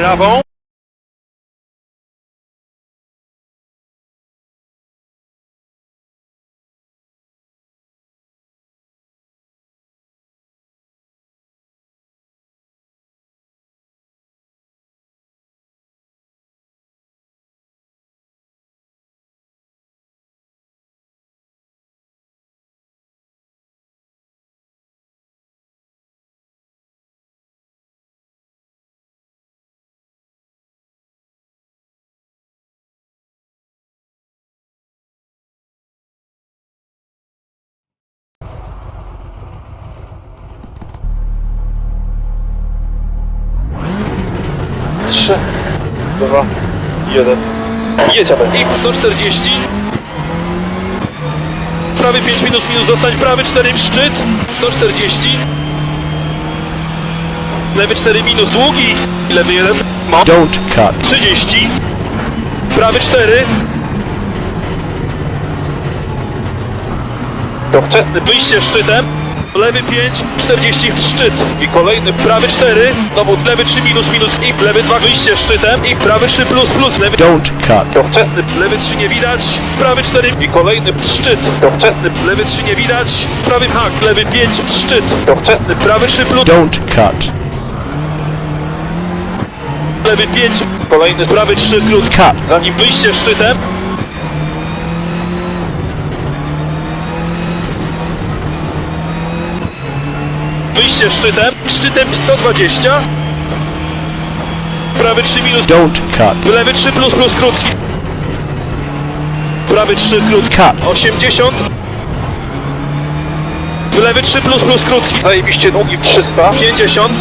Bravão. 3, 2, 1. Jedziemy. I 140. Prawy 5 minus minus zostań, prawy 4 w szczyt. 140. Lewy 4 minus długi. Lewy 1. Ma. Don't cut. 30. Prawy 4. To wczesne wyjście szczytem. Lewy 5, 40 szczyt. i kolejny Prawy 4, znowu lewy 3 minus minus i lewy 2 wyjście szczytem i prawy 3 plus plus, lewy, Don't cut. To wczesny lewy 3 nie widać, prawy 4 i kolejny szczyt. To wczesny Lewy 3 nie widać, prawy hak, lewy 5 szczyt. To wczesny Prawy 3 plus, Don't cut. lewy 5, Kolejny prawy 3 krótki. Cut. Zanim wyjście szczytem. Wyjście szczytem, szczytem 120. Prawy 3 minus, Don't cut. lewy 3 plus plus krótki. Prawy 3 krótki. Cut. 80. Lewy 3 plus plus krótki. Zajebiście długi 300 50.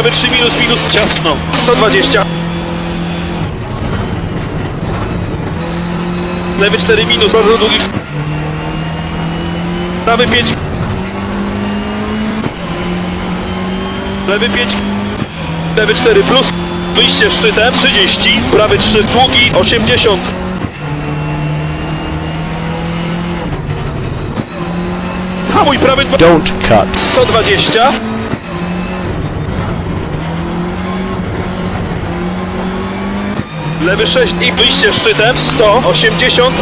Prawy 3 minus minus ciasno. 120. Lewy 4 minus, bardzo długi. Prawy 5. Lewy 5. Lewy 4 plus. Wyjście szczytem 30. Prawy 3 długi 80. Hamuj prawy 2. Don't cut. 120. Lewy 6 i wyjście szczytem 180.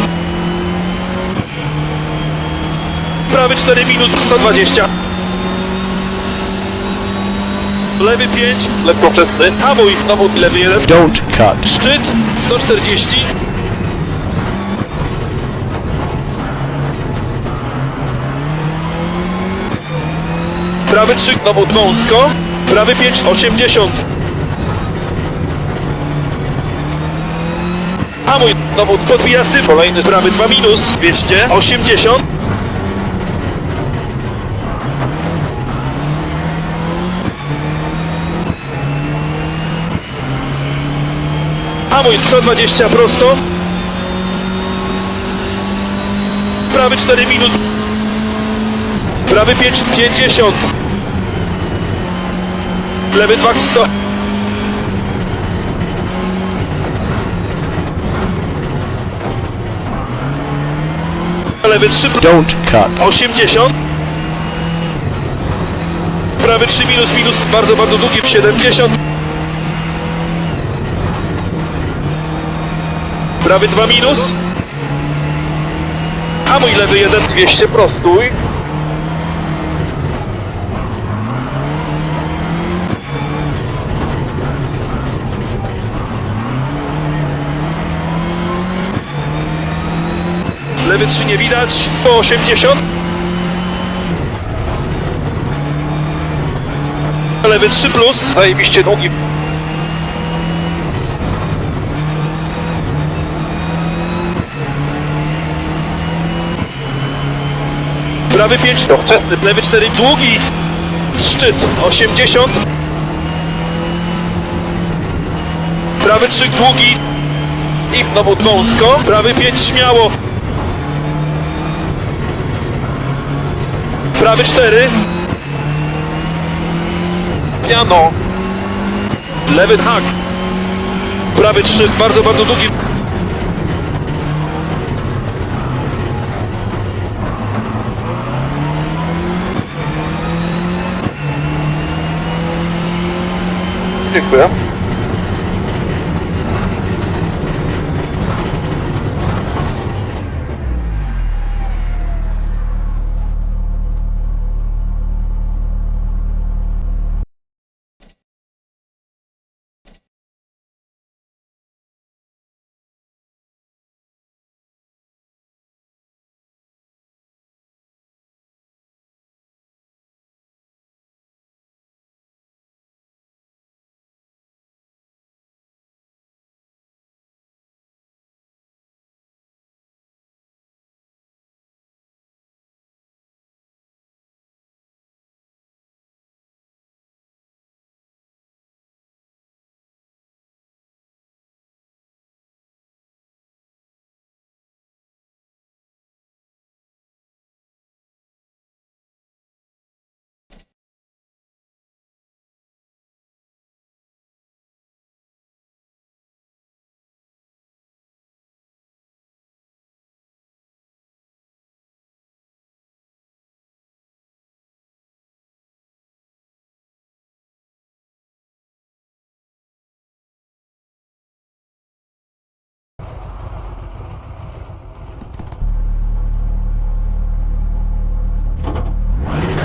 Prawy 4 minus 120. Lewy 5. Lekko wczesny Hamuj znowu lewy 1. Don't cut. Szczyt 140. Prawy 3 znowu wąsko. Prawy 5 80. A mój znowu podbija syf. Kolejny prawy 2 minus 200 80. A mój 120 prosto. Prawy 4 minus. Prawy 5 50. Lewy 2 100. Lewy 3 Don't cut. 80. Prawy 3 minus minus bardzo bardzo długi 70. Prawy 2 minus. A mój lewy 1 200 prostuj Lewy 3 nie widać. Po 80. Lewy 3 plus. Zajebiście długi Prawy 5. To wczesny Lewy 4 długi. Szczyt 80. Prawy 3 długi. I znowu wąsko. Prawy 5 śmiało. Prawy 4. piano Lewy hak. prawy 3, bardzo, bardzo długi. Dziękuję.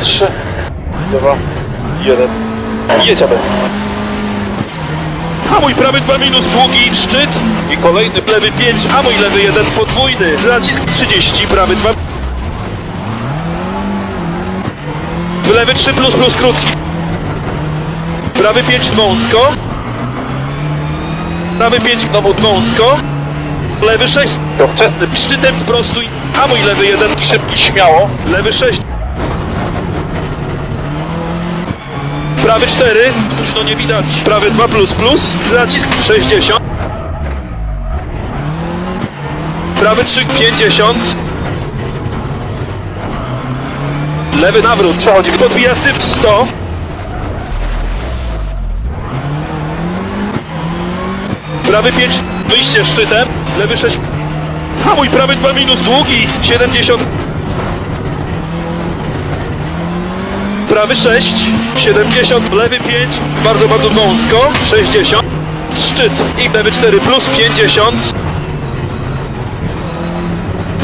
Trzy, dwa, jeden. Jedziemy. Hamuj prawy 2 minus, długi, szczyt. I kolejny Lewy 5, hamuj lewy 1, podwójny. Zacisk 30, prawy 2. W lewy 3 plus plus krótki. Prawy 5 wąsko. Prawy 5 znowu wąsko. Lewy 6 to wczesny szczytem prostuj. Hamuj lewy 1, szybki śmiało. lewy 6. Prawy 4, późno nie widać. Prawy 2 plus plus, zacisk 60. Prawy 3, 50. Lewy nawrót, przechodzi, podbija syf 100. Prawy 5, wyjście szczytem. Lewy 6. Hamuj, prawy 2 minus, długi 70. Prawy 6, 70, lewy 5, bardzo, bardzo wąsko, 60, szczyt. I lewy 4 plus 50.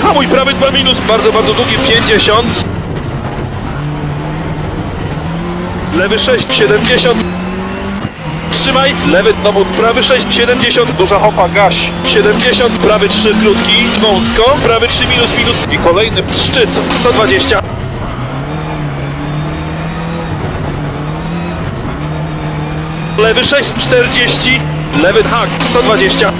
Hamuj, prawy 2 minus, bardzo, bardzo długi. 50. Lewy 6, 70. Trzymaj, lewy znowu, prawy 6, 70, Duża hopa, gaś. 70, prawy 3 krótki, wąsko, prawy 3 minus, minus. I kolejny szczyt, 120. Lewy 6, 40. Lewy hak, 120.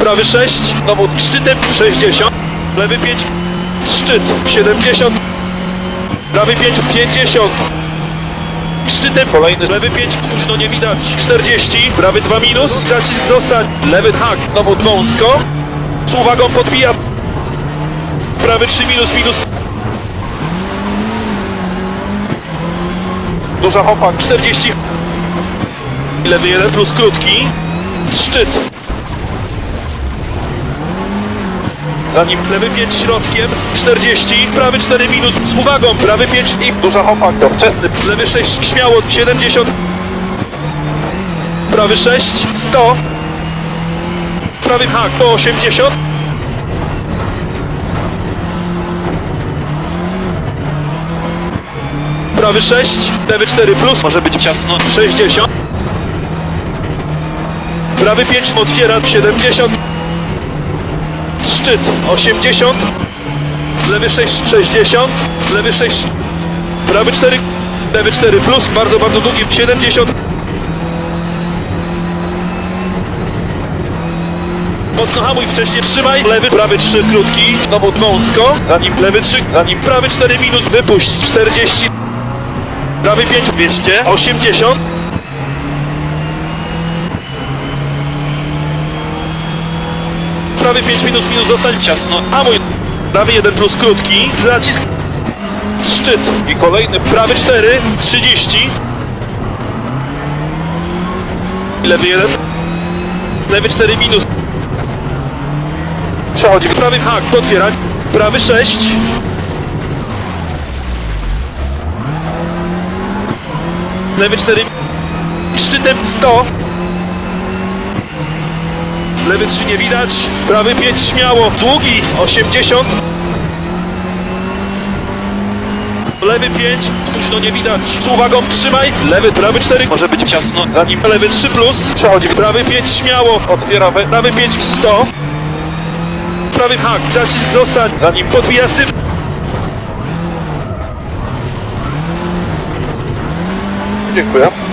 Prawy 6, znowu szczytem 60. Lewy 5, szczyt 70. Prawy 5, 50. Szczytem Kolejny. lewy 5, późno nie widać. 40, prawy 2 minus, zacisk zostań. Lewy hak, znowu wąsko. Z uwagą podbijam. Prawy 3 minus minus Duża hopa, 40. Lewy 1 plus krótki. Szczyt. za Lewy 5 środkiem. 40. Prawy 4 minus z uwagą. Prawy 5 i duża hopa, to wczesny Lewy 6 śmiało 70 Prawy 6 100 Prawy hak po 80 Prawy 6 Lewy 4 plus może być ciasno. 60 Prawy 5 otwiera 70 Szczyt 80 Lewy 6 60 Lewy 6 Prawy 4 Lewy 4 plus Bardzo, bardzo długi 70 Mocno hamuj wcześniej Trzymaj Lewy, prawy 3 krótki Znowu wąsko Za nim Lewy 3 za nim Prawy 4 minus wypuść 40 Prawy 5 200. 80 Prawy 5 minus minus zostań Ciasno. Hamuj Prawy 1 plus krótki Zacisk szczyt. I kolejny Prawy 4, 30. Lewy 1. Lewy 4 minus. przechodzi. Prawy hak, otwieraj. Prawy 6. Lewy 4. Szczytem 100. Lewy 3 nie widać. Prawy 5 śmiało. Długi 80. Lewy 5, późno nie widać. Z uwagą trzymaj. Lewy, prawy 4. Może być ciasno, zanim Lewy 3 plus. przechodzi. Prawy 5 śmiało. Otwieramy. Prawy 5 100. Prawy hak, zacisk zostań. Zanim Podbija syf. Dziękuję.